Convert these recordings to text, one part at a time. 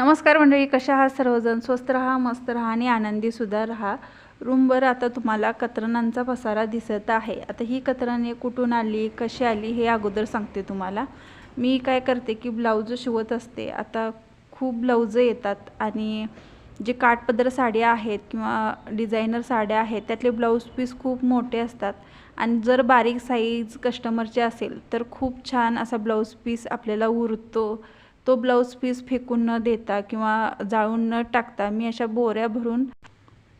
नमस्कार मंडळी कशा आहात सर्वजण? स्वस्त राहा मस्त राहा आणि आनंदी सुद्धा राहा. रूमवर आता तुम्हाला कतरणांचा पसारा दिसत आहे. आता ही कतरणे कुठून आली कशी आली हे अगोदर सांगते तुम्हाला. मी काय करते की ब्लाऊज शिवत असते. आता खूप ब्लाऊज येतात आणि जे काठपदर साड्या आहेत किंवा डिझायनर साड्या आहेत त्यातले ब्लाऊज पीस खूप मोठे असतात. आणि जर बारीक साईज कस्टमरचे असेल तर खूप छान असा ब्लाऊज पीस आपल्याला उरतो. तो ब्लाऊज पीस फेकून न देता किंवा जाळून न टाकता मी अशा बोऱ्या भरून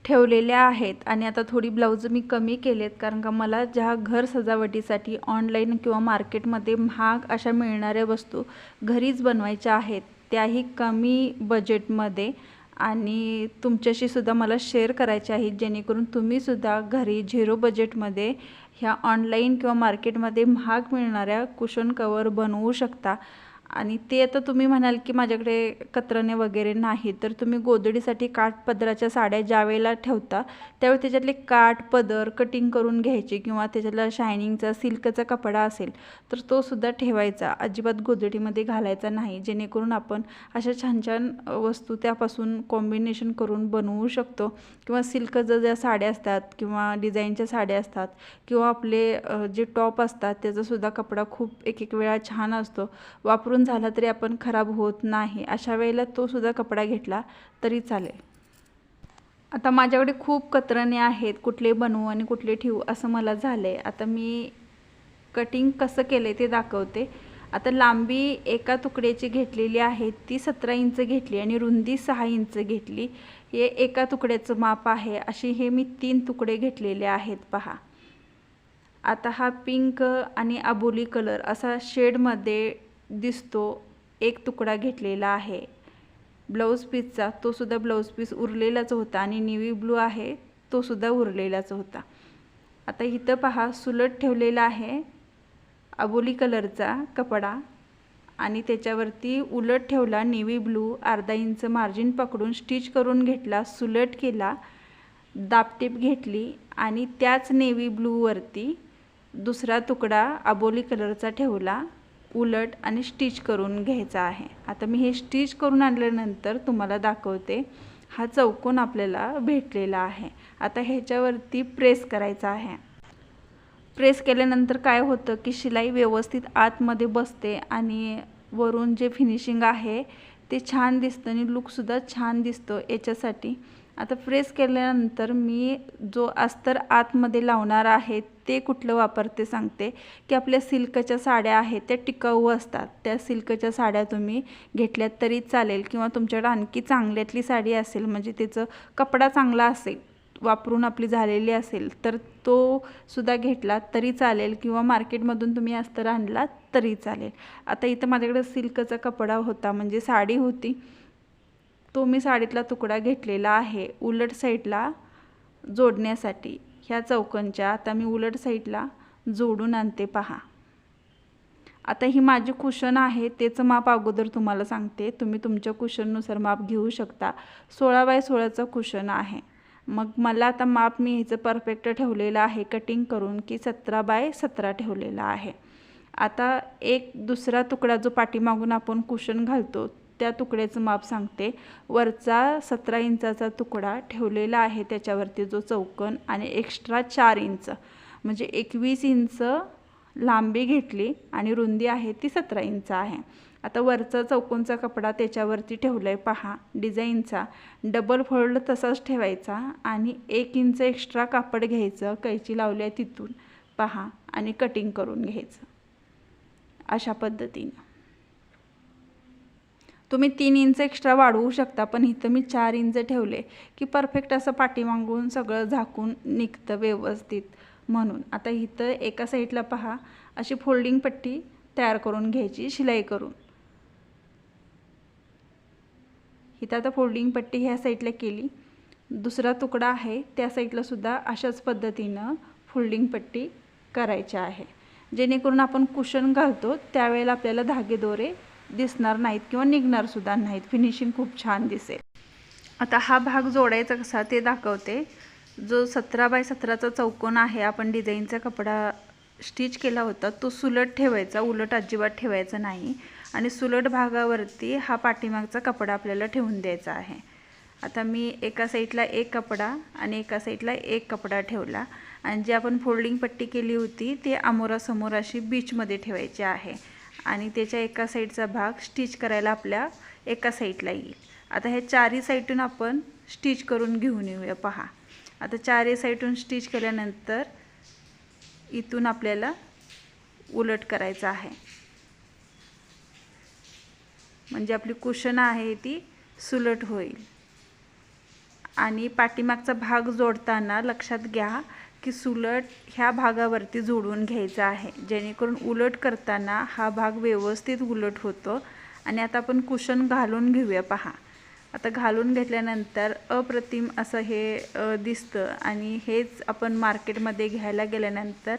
ठेवलेल्या आहेत. आणि आता थोडी ब्लाऊज मी कमी केलेत कारण का मला ज्या घर सजावटीसाठी ऑनलाईन किंवा मार्केटमध्ये महाग अशा मिळणाऱ्या वस्तू घरीच बनवायच्या आहेत त्याही कमी बजेटमध्ये आणि तुमच्याशी सुद्धा मला शेअर करायचे आहेत जेणेकरून तुम्हीसुद्धा घरी झिरो बजेटमध्ये ह्या ऑनलाईन किंवा मार्केटमध्ये महाग मिळणाऱ्या कुशन कवर बनवू शकता. आणि ते आता तुम्ही म्हणाल की माझ्याकडे कतरणे वगैरे नाही तर तुम्ही गोदडीसाठी काठ पदराच्या साड्या ज्या वेळेला ठेवता त्यावेळी त्याच्यातले काठ पदर कटिंग करून घ्यायचे किंवा त्याच्यातला शायनिंगचा सिल्कचा कपडा असेल तर तो सुद्धा ठेवायचा अजिबात गोदडीमध्ये घालायचा नाही जेणेकरून आपण अशा छान छान वस्तू त्यापासून कॉम्बिनेशन करून बनवू शकतो. किंवा सिल्कचं ज्या साड्या असतात किंवा डिझाईनच्या साड्या असतात किंवा आपले जे टॉप असतात त्याचासुद्धा कपडा खूप एक एक वेळा छान असतो. वापरून झाला तरी आपण खराब होत नाही. अशा वेळेला तो सुद्धा कपडा घेतला तरी चालेल. आता माझ्याकडे खूप कतरणे आहेत. कुठले बनवू आणि कुठले ठेवू असं मला झालं आहे आता मी कटिंग कसं केलं आहे ते दाखवते. आता लांबी एका तुकड्याची घेतलेली आहे. ती सतरा इंच घेतली आणि रुंदी सहा इंच घेतली. हे एका तुकड्याचं माप आहे. अशी हे मी तीन तुकडे घेतलेले आहेत. पहा. आता हा पिंक आणि अबोली कलर असा शेडमध्ये दिसतो एक तुकडा घेतलेला आहे. ब्लाऊज पीसचा तो सुद्धा ब्लाऊज पीस उरलेलाच होता आणि निवी ब्लू आहे तोसुद्धा उरलेलाच होता. आता इथं पहा सुलट ठेवलेला आहे अबोली कलरचा कपडा आणि त्याच्यावरती उलट ठेवला नेव्ही ब्लू अर्धा इंच मार्जिन पकडून स्टिच करून घेतला सुलट केला दापटीप घेतली आणि त्याच नेव्ही ब्लूवरती दुसरा तुकडा अबोली कलरचा ठेवला. उलट आणि स्टिच करून घ्यायचा आहे. आता मी हे स्टिच करून आणल्यानंतर तुम्हाला दाखवते हा चौकोन आपल्याला भेटलेला आहे. आता ह्याच्यावरती प्रेस करायचा आहे. प्रेस केल्यानंतर काय होतं की शिलाई व्यवस्थित आतमध्ये बसते आणि वरून जे फिनिशिंग आहे ते छान दिसतं आणि लुकसुद्धा छान दिसतो याच्यासाठी. आता प्रेस केल्यानंतर मी जो अस्तर आतमध्ये लावणार आहे ते कुठलं वापरते सांगते? की आपल्या सिल्कच्या साड्या आहेत त्या टिकाऊ असतात. त्या सिल्कच्या साड्या तुम्ही घेतल्यात तरी चालेल किंवा तुमच्याकडे आणखी चांगल्यातली साडी असेल म्हणजे त्याचं कपडा चांगला असेल वापरून आपली झालेली असेल तर तो सुद्धा घेतला तरी चालेल किंवा मार्केटमधून तुम्ही अस्तर आणला तरी चालेल. आता इथं माझ्याकडे सिल्कचा कपडा होता म्हणजे साडी होती. तो मी साडीतला तुकडा घेतलेला आहे उलट साईडला जोडण्यासाठी. ह्या चौकनच्या आता मी उलट साईडला जोडून आणते पहा. आता ही माझी कुशन आहे तेचं माप अगोदर तुम्हाला सांगते. तुम्ही तुमच्या कुशननुसार माप घेऊ शकता. सोळा बाय सोळाचं कुशन आहे. मग मला आता माप मी ह्याचं परफेक्ट ठेवलेलं आहे कटिंग करून की सतरा बाय सतरा ठेवलेला आहे. आता एक दुसरा तुकडा जो पाठीमागून आपण कुशन घालतो त्या तुकड्याचं माप सांगते. वरचा सतरा इंचाचा तुकडा ठेवलेला आहे त्याच्यावरती जो चौकन आणि एक्स्ट्रा चार इंच म्हणजे एकवीस इंच लांबी घेतली आणि रुंदी आहे ती सतरा इंच आहे. आता वरचा चौकोनचा कपडा त्याच्यावरती ठेवला आहे पहा डिझाईनचा. डबल फोल्ड तसाच ठेवायचा आणि एक इंच एक्स्ट्रा कापड घ्यायचं कैची लावली आहे तिथून. पहा आणि कटिंग करून घ्यायचं. अशा पद्धतीनं. तुम्ही तीन इंच एक्स्ट्रा वाढवू शकता पण इथं मी चार इंच ठेवले की परफेक्ट असं पाठीमागून सगळं झाकून निघतं व्यवस्थित म्हणून. आता इथं एका साईडला पहा अशी फोल्डिंग पट्टी तयार करून घ्यायची शिलाई करून. इथं आता फोल्डिंग पट्टी ह्या साईडला केली. दुसरा तुकडा आहे त्या साईडला सुद्धा अशाच पद्धतीनं फोल्डिंग पट्टी करायची आहे. जेणेकरून आपण कुशन घालतो त्यावेळेला आपल्याला धागे दोरे दिसणार नाहीत किंवा निघणार सुद्धा नाहीत. फिनिशिंग खूप छान दिसेल. आता हा भाग जोडायचा कसा ते दाखवते. जो सतरा बाय सतराचा चौकोन आहे आपण डिझाईनचा कपडा स्टिच केला होता तो सुलट ठेवायचा उलट अजिबात ठेवायचा नाही. आणि सुलट भागावरती हा पाठीमागचा कपडा आपल्याला ठेवून द्यायचा आहे. आता मी एका साईडला एक कपडा आणि एका साईडला एक कपडा ठेवला. आणि जी आपण फोल्डिंग पट्टी केली होती ते अमोरासमोर अशी बीचमध्ये ठेवायची आहे. आणि त्याच्या एका साईडचा भाग स्टिच करायला आपल्या एका साईडला येईल. आता हे चारही साईडून आपण स्टिच करून घेऊन येऊया पहा. आता चारही साईडून स्टिच केल्यानंतर इथून आपल्याला उलट करायचं आहे. म्हणजे आपली कुशन आहे ती सुलट होईल. आणि पाठीमागचा भाग जोडताना लक्षात घ्या की सुलट ह्या भागावरती जोडून घ्यायचा आहे. जेणेकरून उलट करताना हा भाग व्यवस्थित उलट होतो. आणि आता आपण कुशन घालून घेऊया पहा. आता घालून घेतल्यानंतर अप्रतिम असं हे दिसतं. आणि हेच आपण मार्केटमध्ये घ्यायला गेल्यानंतर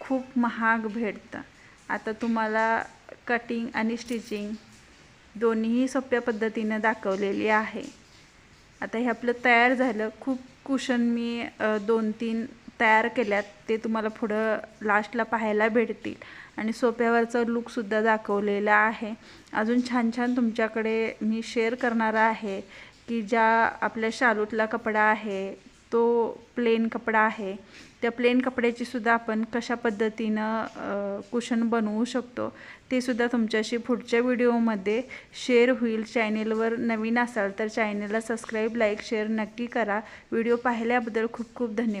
खूप महाग भेटतं. आता तुम्हाला कटिंग आणि स्टिचिंग दोन्हीही सोप्या पद्धतीनं दाखवलेली आहे. आता हे आपलं तयार झालं. खूप कुशन मी दोन तीन तयार केल्यात ते तुम्हाला पुढं लास्टला पाहायला भेटतील. आणि सोप्यावरचा लुकसुद्धा दाखवलेला आहे. अजून छान छान तुमच्याकडे मी शेअर करणार आहे की ज्या आपल्या शालूतला कपडा आहे तो प्लेन कपडा आहे. त्या प्लेन कपड्याची सुद्धा आपण कशा पद्धतीनं कुशन बनवू शकतो ते सुद्धा तुमच्याशी पुढच्या व्हिडिओमध्ये शेअर होईल. चॅनेलवर नवीन असाल तर चॅनेलला सबस्क्राईब लाईक शेअर नक्की करा. व्हिडिओ पाहिल्याबद्दल खूप खूप धन्यवाद.